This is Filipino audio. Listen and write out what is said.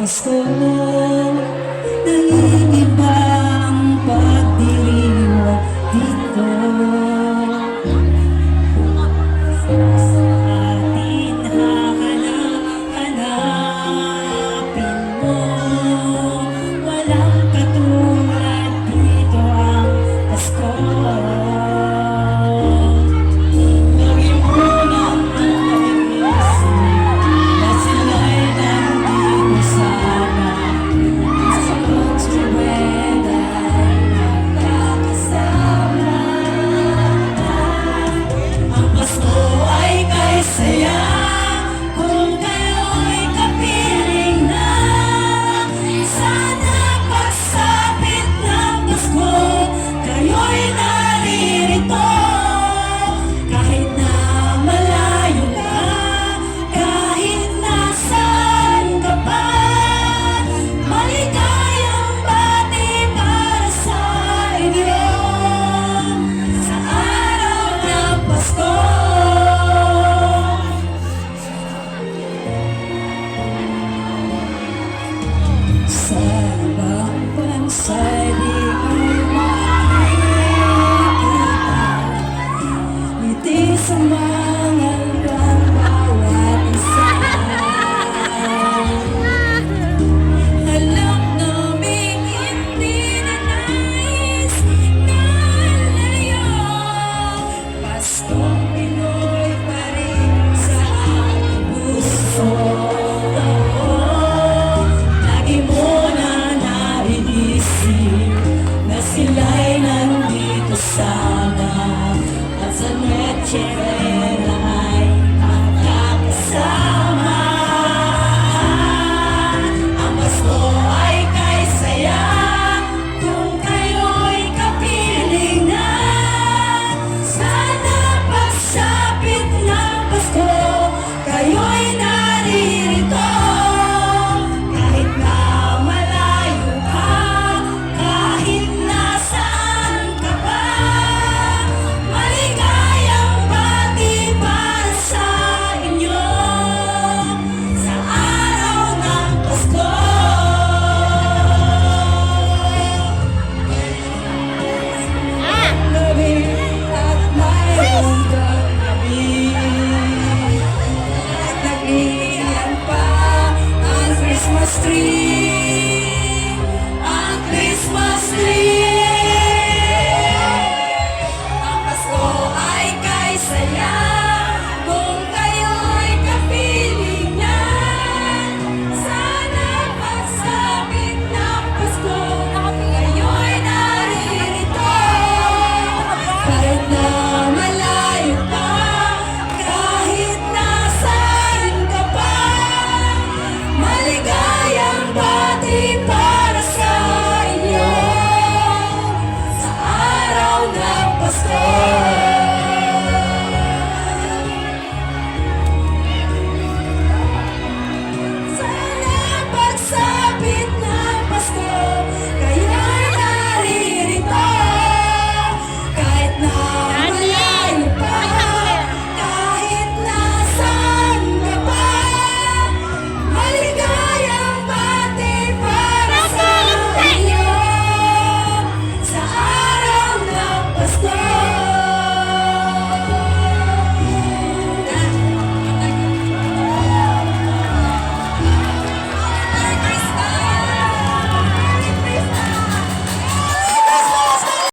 Pasko, nangingiba sa ibang bansa di ko makikita Ngiti sa mga Let's go.